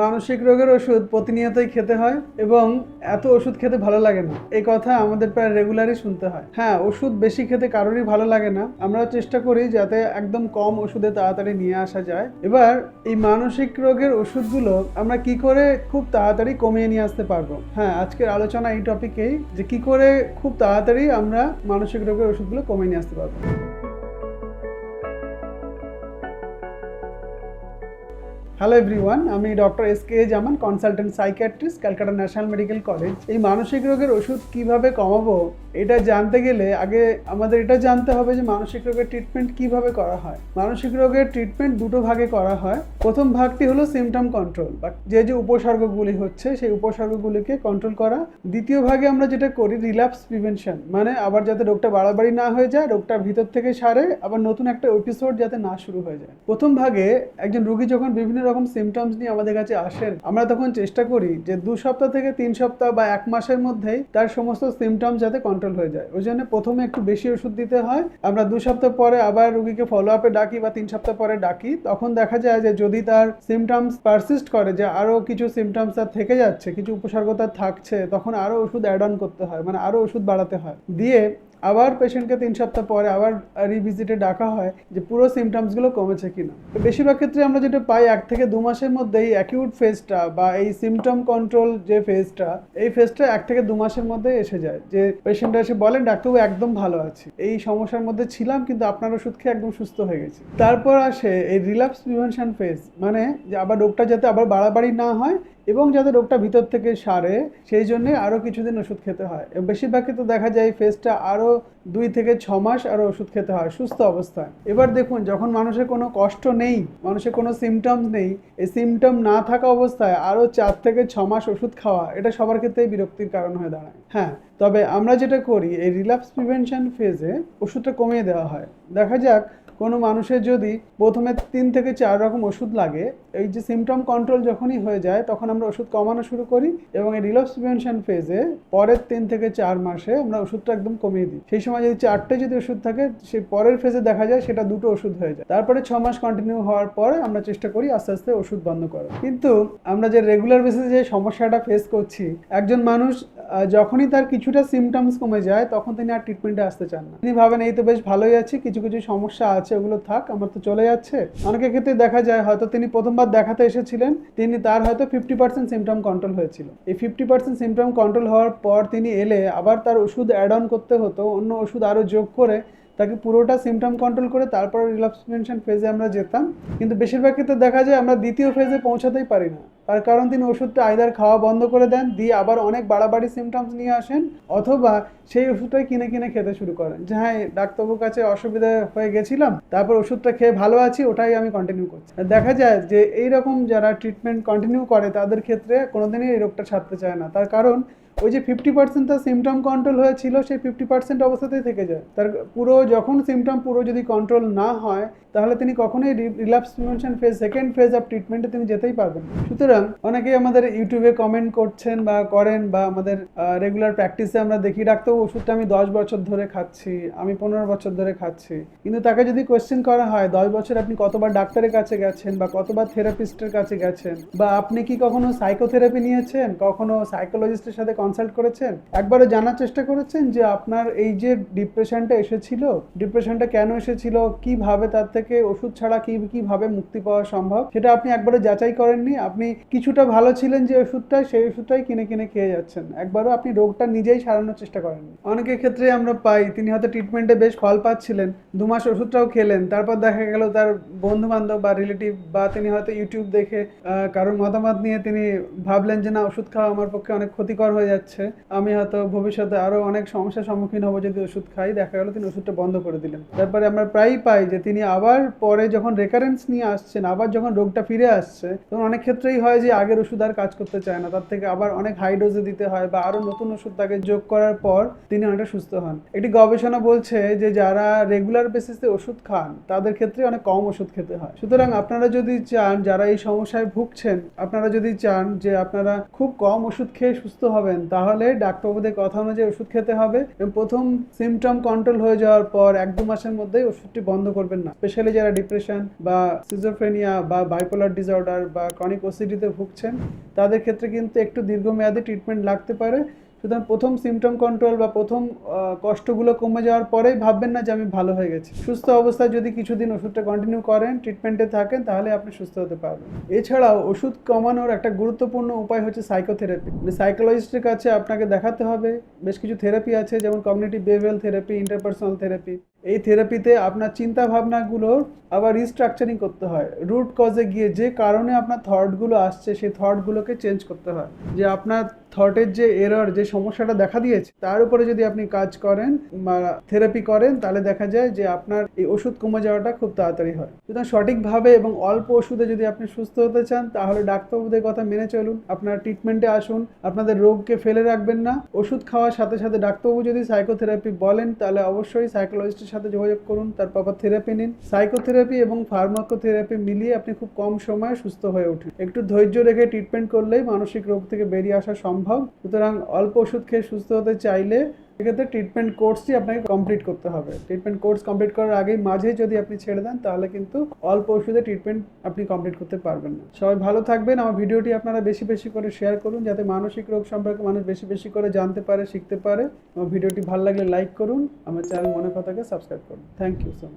মানসিক রোগের ওষুধ প্রতিনিয়তই খেতে হয় এবং এত ওষুধ খেতে ভালো লাগে না। এই কথা আমাদের প্রায় রেগুলারই শুনতে হয়। হ্যাঁ ওষুধ বেশি খেতে কারোরই ভালো লাগে না। আমরা চেষ্টা করি যাতে একদম কম ওষুধে তাড়াতাড়ি নিয়ে আসা যায়। এবার এই মানসিক রোগের ওষুধগুলো আমরা কি করে খুব তাড়াতাড়ি কমিয়ে নিয়ে আসতে পারব? হ্যাঁ আজকের আলোচনা এই টপিকেই যে কি করে খুব তাড়াতাড়ি আমরা মানসিক রোগের ওষুধগুলো কমিয়ে নিয়ে আসতে পারব। হ্যালো এভরিওয়ান আমি doctor S K Zaman consultant psychiatrist Calcutta National Medical College এই মানসিক রোগের ওষুধ কীভাবে কমাবো? এটা জানতে গেলে আগে আমাদের এটা জানতে হবে যে মানসিক রোগের ট্রিটমেন্ট কীভাবে করা হয়। মানসিক রোগের ট্রিটমেন্ট দুটো ভাগে করা হয়। প্রথম ভাগটি হলো সিমটম কন্ট্রোল বা যে যে উপসর্গগুলি হচ্ছে সেই উপসর্গগুলিকে কন্ট্রোল করা। দ্বিতীয় ভাগে আমরা যেটা করি রিল্যাপস প্রিভেনশন মানে আবার যাতে রোগটা বাড়াবাড়ি না হয়ে যায়, রোগটা ভিতর থেকে সারে, আবার নতুন একটা এপিসোড যাতে না শুরু হয়ে যায়। প্রথম ভাগে একজন রোগী যখন বিভিন্ন রকম সিমটমস নিয়ে আমাদের কাছে আসেন, আমরা তখন চেষ্টা করি যে দু সপ্তাহ থেকে তিন সপ্তাহ বা এক মাসের মধ্যেই তার সমস্ত সিমটমস যাতে কন্ট্রোল হয়ে যায়। ওই জন্য প্রথমে একটু বেশি ওষুধ দিতে হয়। আমরা দু সপ্তাহ পরে আবার রুগীকে ফলো আপে ডাকি বা তিন সপ্তাহ পরে ডাকি। তখন দেখা যায় যে যদি তার সিমটমস পারসিস্ট করে, যে আরও কিছু সিমটমস তার থেকে যাচ্ছে, কিছু উপসর্গ তার থাকছে, তখন আরও ওষুধ অ্যাড অন করতে হয় মানে আরও ওষুধ বাড়াতে হয়। দিয়ে আবার পেশেন্টকে তিন সপ্তাহ পরে আবার রিভিজিটে ডাকা হয় যে পুরো সিমটমসগুলো কমেছে কিনা। তো বেশিরভাগ ক্ষেত্রে আমরা যেটা পাই, এক থেকে দু মাসের মধ্যেই অ্যাকিউট ফেজটা বা এই সিমটম কন্ট্রোল যে ফেজটা এই ফেজটা এক থেকে দু মাসের মধ্যে এসে যায়। যে পেশেন্ট এসে বলেন, ডাক্তারবাবু, একদম ভালো আছি। এই সমস্যার মধ্যে ছিলাম, কিন্তু আপনার ওষুধ খেয়ে একদম সুস্থ হয়ে গেছি। তারপর আসে এই রিল্যাপস প্রিভেনশন ফেজ মানে যে আবার রোগটা যাতে আবার বাড়াবাড়ি না হয় এবং যাতে রোগটা ভিতর থেকে সারে, সেই জন্যে আরও কিছুদিন ওষুধ খেতে হয়। বেশিরভাগ ক্ষেত্রে দেখা যায় ফেজটা আরও দুই থেকে ছ মাস আরও ওষুধ খেতে হয়, সুস্থ অবস্থায়। এবার দেখুন, যখন মানুষের কোনো কষ্ট নেই, মানুষের কোনো সিমটমস নেই, এই সিমটম না থাকা অবস্থায় আরও চার থেকে ছ মাস ওষুধ খাওয়া, এটা সবার ক্ষেত্রেই বিরক্তির কারণ হয়ে দাঁড়ায়। হ্যাঁ তবে আমরা যেটা করি, এই রিল্যাপস প্রিভেনশন ফেজে ওষুধটা কমিয়ে দেওয়া হয়। দেখা যাক কোনো মানুষের যদি প্রথমে তিন থেকে চার রকম ওষুধ লাগে, এই যে সিমটম কন্ট্রোল যখনই হয়ে যায়, তখন আমরা ওষুধ কমানো শুরু করি এবং এই রিল্যাপস প্রিভেনশন ফেজে পরের তিন থেকে চার মাসে আমরা ওষুধটা একদম কমিয়ে দিই। সেই সময় যদি চারটে যদি ওষুধ থাকে সেই পরের ফেজে দেখা যায় সেটা দুটো ওষুধ হয়ে যায়। তারপরে ছ মাস কন্টিনিউ হওয়ার পরে আমরা চেষ্টা করি আস্তে আস্তে ওষুধ বন্ধ করা কিন্তু আমরা যে রেগুলার বেসিসে যে সমস্যাটা ফেস করছি, একজন মানুষ যখনই তার কিছুটা সিমটমস কমে যায়, তখন তিনি আর ট্রিটমেন্টে আসতে চান না। তিনি ভাবেন, এই তো বেশ ভালোই আছি, কিছু কিছু সমস্যা আছে। ওগুলো থাক, আমার তো চলে যাচ্ছে। অনেকের ক্ষেত্রে দেখা যায়, হয়তো তিনি প্রথমবার দেখাতে এসেছিলেন, তিনি তার হয়তো ফিফটি পার্সেন্ট সিমটম কন্ট্রোল হয়েছিল। এই ফিফটি পার্সেন্ট সিমটম কন্ট্রোল হওয়ার পর তিনি এলে আবার তার ওষুধ অ্যাড অন করতে হতো, অন্য ওষুধ আরও যোগ করে তাকে পুরোটা সিমটম কন্ট্রোল করে তারপর প্রিভেনশন ফেজে আমরা যেতাম। কিন্তু বেশিরভাগ ক্ষেত্রে দেখা যায় আমরা দ্বিতীয় ফেজে পৌঁছাতেই পারি না। তার কারণ তিনি ওষুধটা আইদার খাওয়া বন্ধ করে দেন, দিয়ে আবার অনেক বাড়াবাড়ি সিমটমস নিয়ে আসেন, অথবা সেই ওষুধটাই কিনে কিনে খেতে শুরু করেন। যে হ্যাঁ ডাক্তারবাবুর কাছে অসুবিধা হয়ে গেছিলাম, তারপর ওষুধটা খেয়ে ভালো আছি, ওটাই আমি কন্টিনিউ করছি। দেখা যায় যে এই রকম যারা ট্রিটমেন্ট কন্টিনিউ করে, তাদের ক্ষেত্রে কোনোদিনই এই রোগটা ছাড়তে চায় না। তার কারণ ওই যে ফিফটি পার্সেন্ট তার সিমটম কন্ট্রোল হয়েছিল, সেই ফিফটি পার্সেন্ট অবস্থাতেই থেকে যায়। তার পুরো যখন সিমটম পুরো যদি কন্ট্রোল না হয়, তাহলে তিনি কখনোই relapse prevention phase second phase of ট্রিটমেন্টে তিনি যেতেই পারবেন সুতরাং অনেকেই আমাদের ইউটিউবে কমেন্ট করছেন বা করেন বা আমাদের রেগুলার প্র্যাকটিসে আমরা দেখি, ডাক্তারবাবু, ওষুধটা আমি দশ বছর ধরে খাচ্ছি, আমি পনেরো বছর ধরে খাচ্ছি। কিন্তু তাকে যদি কোয়েশ্চেন করা হয়, দশ বছর আপনি কতবার ডাক্তারের কাছে গেছেন বা কতবার থেরাপিস্টের কাছে গেছেন? বা, আপনি কি কখনো সাইকোথেরাপি নিয়েছেন? কখনো সাইকোলজিস্টের সাথে কনসাল্ট করেছেন? একবারও জানার চেষ্টা করেছেন যে আপনার এই যে ডিপ্রেশনটা এসেছিল ডিপ্রেশনটা কেন এসেছিল, কীভাবে তার থেকে ওষুধ ছাড়া কি, কীভাবে মুক্তি পাওয়া সম্ভব, সেটা আপনি একবারও যাচাই করেননি? আপনি কিছুটা ভালো ছিলেন যে ওষুধটা সেই ওষুধটাই কিনে কিনে খেয়ে যাচ্ছেন। একবারও আপনি রোগটা নিজেই সারানোর চেষ্টা করেননি। অনেকের ক্ষেত্রে আমরা পাই, তিনি হয়তো ট্রিটমেন্টে বেশ ফল পাচ্ছিলেন, দু মাস ওষুধটাও খেলেন, তারপর দেখা গেল তার বন্ধু বান্ধব বা রিলেটিভ বা তিনি হয়তো ইউটিউব দেখে কারোর মতামত নিয়ে তিনি ভাবলেন যে, না, ওষুধ খাওয়া আমার পক্ষে অনেক ক্ষতিকর হয়ে যাচ্ছে। আমি হয়তো ভবিষ্যতে আরও অনেক সমস্যার সম্মুখীন হব যদি ওষুধ খাই। দেখা গেল তিনি ওষুধটা বন্ধ করে দিলেন। তারপরে আমরা প্রায়ই পাই যে তিনি আবার পরে যখন রেকারেন্স নিয়ে আসছেন, আবার যখন রোগটা ফিরে আসছে, তখন অনেক ক্ষেত্রেই হয় যে আগের ওষুধ আর কাজ করতে চায় না। তার থেকে আবার অনেক হাই ডোজে দিতে হয় বা আরও নতুন ওষুধ তাকে যোগ করার পর তিনি অনেকটা সুস্থ হন। একটি গবেষণা বলছে যে যারা রেগুলার বেসিসে ওষুধ খান, তাদের ক্ষেত্রে অনেক কম ওষুধ খেতে হয়। সুতরাং আপনারা যদি চান, যারা এই সমস্যায় ভুগছেন, আপনারা যদি চান যে আপনারা খুব কম ওষুধ খেয়ে সুস্থ হবেন তাহলে ডাক্তারবাবুদের কথা অনুযায়ী ওষুধ খেতে হবে এবং প্রথম সিমটম কন্ট্রোল হয়ে যাওয়ার পর এক দু মাসের মধ্যেই ওষুধটি বন্ধ করবেন না। স্পেশালি যারা ডিপ্রেশন বা সিজোফ্রেনিয়া বা বাইপোলার ডিসঅর্ডার বা ক্রনিক ওসিডিতে ভুগছেন, তাদের ক্ষেত্রে কিন্তু একটু দীর্ঘমেয়াদী ট্রিটমেন্ট লাগতে পারে। সুতরাং প্রথম সিমটম কন্ট্রোল বা প্রথম কষ্টগুলো কমে যাওয়ার পরেই ভাববেন না যে আমি ভালো হয়ে গেছি। সুস্থ অবস্থায় যদি কিছুদিন ওষুধটা কন্টিনিউ করেন ট্রিটমেন্টে থাকেন, তাহলে আপনি সুস্থ হতে পারবেন। এছাড়াও ওষুধ কমানোর একটা গুরুত্বপূর্ণ উপায় হচ্ছে সাইকোথেরাপি সাইকোলজিস্টের কাছে আপনাকে দেখাতে হবে। বেশ কিছু থেরাপি আছে, যেমন কমিউনিটি বেভেল থেরাপি ইন্টারপার্সোনাল থেরাপি এই থেরাপিতে আপনার চিন্তা ভাবনাগুলোর আবার রিস্ট্রাকচারিং করতে হয়। রুট কজে গিয়ে যে কারণে আপনার থটগুলো আসছে, সেই থটগুলোকে চেঞ্জ করতে হয়। যে আপনার থটের যে এরর যে সমস্যাটা দেখা দিয়েছে, তার উপরে যদি আপনি কাজ করেন বা থেরাপি করেন, তাহলে দেখা যায় যে আপনার এই ওষুধ কমে যাওয়াটা খুব তাড়াতাড়ি হয়। সুতরাং সঠিকভাবে এবং অল্প ওষুধে যদি আপনি সুস্থ হতে চান, তাহলে ডাক্তারবাবুদের কথা মেনে চলুন। আপনার ট্রিটমেন্টে আসুন। আপনাদের রোগকে ফেলে রাখবেন না। ওষুধ খাওয়ার সাথে সাথে ডাক্তারবাবু যদি সাইকোথেরাপি বলেন, তাহলে অবশ্যই সাইকোলজিস্টের সাথে যোগাযোগ করুন, তার প্রপার থেরাপি নিন। সাইকোথেরাপি এবং ফার্মাকোথেরাপি মিলিয়ে আপনি খুব কম সময়ে সুস্থ হয়ে উঠেন। একটু ধৈর্য রেখে ট্রিটমেন্ট করলেই মানসিক রোগ থেকে বেরিয়ে আসা সম্ভব। সুতরাং অল্প ওষুধ খেয়ে সুস্থ হতে চাইলে সেক্ষেত্রে ট্রিটমেন্ট কোর্সটি আপনাকে কমপ্লিট করতে হবে। ট্রিটমেন্ট কোর্স কমপ্লিট করার আগেই মাঝে যদি আপনি ছেড়ে দেন, তাহলে কিন্তু অল্প ওষুধে ট্রিটমেন্ট আপনি কমপ্লিট করতে পারবেন না। সবাই ভালো থাকবেন। আমার ভিডিওটি আপনারা বেশি বেশি করে শেয়ার করুন, যাতে মানসিক রোগ সম্পর্কে মানুষ বেশি বেশি করে জানতে পারে, শিখতে পারে। আমার ভিডিওটি ভালো লাগলে লাইক করুন। আমার চ্যানেল মনে কথাকে সাবস্ক্রাইব করুন। Thank you so much